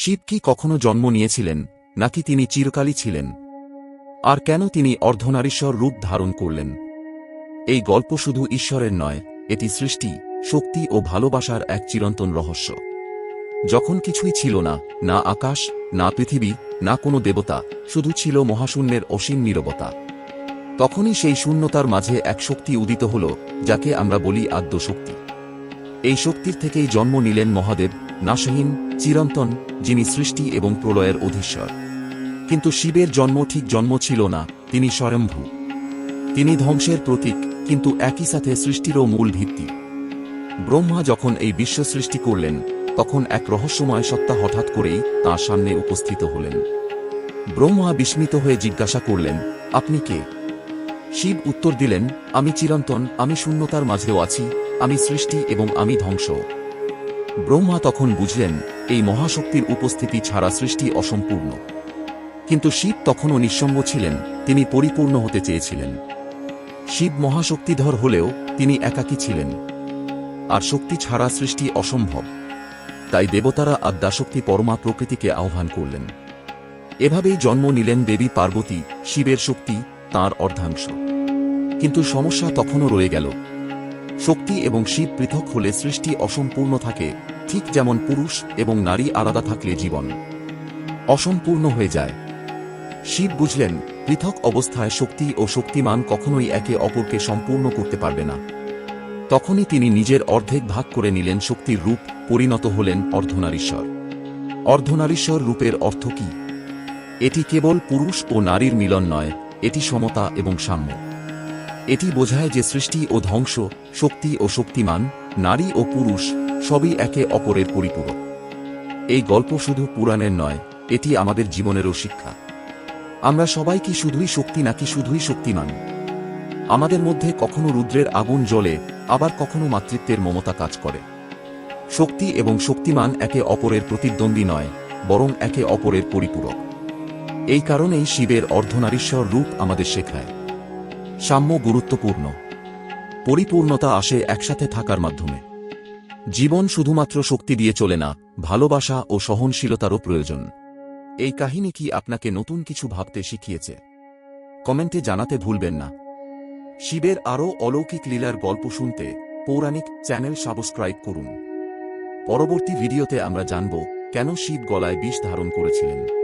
শিব কি কখনো জন্ম নিয়েছিলেন, নাকি তিনি চিরকালই ছিলেন? আর কেন তিনি অর্ধনারীশ্বর রূপ ধারণ করলেন? এই গল্প শুধু ঈশ্বরের নয়, এটি সৃষ্টি, শক্তি ও ভালোবাসার এক চিরন্তন রহস্য। যখন কিছুই ছিল না না আকাশ, না পৃথিবী, না কোনো দেবতা, শুধু ছিল মহাশূন্যের অসীম নিরবতা। তখনই সেই শূন্যতার মাঝে এক শক্তি উদিত হল, যাকে আমরা বলি আদ্যশক্তি। এই শক্তির থেকেই জন্ম নিলেন মহাদেব নাশহীন চিরন্তন, যিনি সৃষ্টি এবং প্রলয়ের অধীশ্বর। কিন্তু শিবের জন্ম ঠিক জন্ম ছিল না, তিনি স্বয়ম্ভু। তিনি ধ্বংসের প্রতীক, কিন্তু একই সাথে সৃষ্টিরও মূল ভিত্তি। ব্রহ্মা যখন এই বিশ্ব সৃষ্টি করলেন, তখন এক রহস্যময় সত্তা হঠাৎ করেই তাঁর সামনে উপস্থিত হলেন। ব্রহ্মা বিস্মিত হয়ে জিজ্ঞাসা করলেন, আপনি কে? শিব উত্তর দিলেন, আমি চিরন্তন, আমি শূন্যতার মাঝেও আছি, আমি সৃষ্টি এবং আমি ধ্বংস। ব্রহ্মা তখন বুঝলেন এই মহাশক্তির উপস্থিতি ছাড়া সৃষ্টি অসম্পূর্ণ। কিন্তু শিব তখনও নিঃসঙ্গ ছিলেন, তিনি পরিপূর্ণ হতে চেয়েছিলেন। শিব মহাশক্তিধর হলেও তিনি একাকী ছিলেন। আর শক্তি ছাড়া সৃষ্টি অসম্ভব। তাই দেবতারা আদ্যাশক্তি পরমা প্রকৃতিকে আহ্বান করলেন। এভাবেই জন্ম নিলেন দেবী পার্বতী, শিবের শক্তি, তাঁর অর্ধাংশ। কিন্তু সমস্যা তখনও রয়ে গেল। শক্তি এবং শিব পৃথক হলে সৃষ্টি অসম্পূর্ণ থাকে ঠিক যেমন পুরুষ এবং নারী আলাদা থাকলে জীবন অসম্পূর্ণ হয়ে যায়। শিব বুঝলেন, পৃথক অবস্থায় শক্তি ও শক্তিমান কখনোই একে অপরকে সম্পূর্ণ করতে পারবে না। তখনই তিনি নিজের অর্ধেক ভাগ করে নিলেন শক্তির রূপ, পরিণত হলেন অর্ধনারীশ্বর। অর্ধনারীশ্বর রূপের অর্থ কি? এটি কেবল পুরুষ ও নারীর মিলন নয়, এটি সমতা এবং সাম্য। এটি বোঝায় যে সৃষ্টি ও ধ্বংস, শক্তি ও শক্তিমান, নারী ও পুরুষ সবই একে অপরের পরিপূরক। এই গল্প শুধু পুরাণের নয়, এটি আমাদের জীবনেরও শিক্ষা। আমরা সবাই কি শুধুই শক্তি নাকি শুধুই শক্তিমান? আমাদের মধ্যে কখনো রুদ্রের আগুন জ্বলে, আবার কখনো মাতৃত্বের মমতা কাজ করে। শক্তি এবং শক্তিমান একে অপরের প্রতিদ্বন্দ্বী নয়, বরং একে অপরের পরিপূরক। এই কারণেই শিবের অর্ধনারীশ্বর রূপ আমাদের শেখায়। সাম্য গুরুত্বপূর্ণ। পরিপূর্ণতা আসে একসাথে থাকার মাধ্যমে। জীবন শুধুমাত্র শক্তি দিয়ে চলে না, ভালোবাসা ও সহনশীলতারও প্রয়োজন। এই কাহিনী কি আপনাকে নতুন কিছু ভাবতে শিখিয়েছে? কমেন্টে জানাতে ভুলবেন না। শিবের আরও অলৌকিক লীলার গল্প শুনতে পৌরাণিক চ্যানেল সাবস্ক্রাইব করুন। পরবর্তী ভিডিওতে আমরা জানব কেন শিব গলায় বিষ ধারণ করেছিলেন।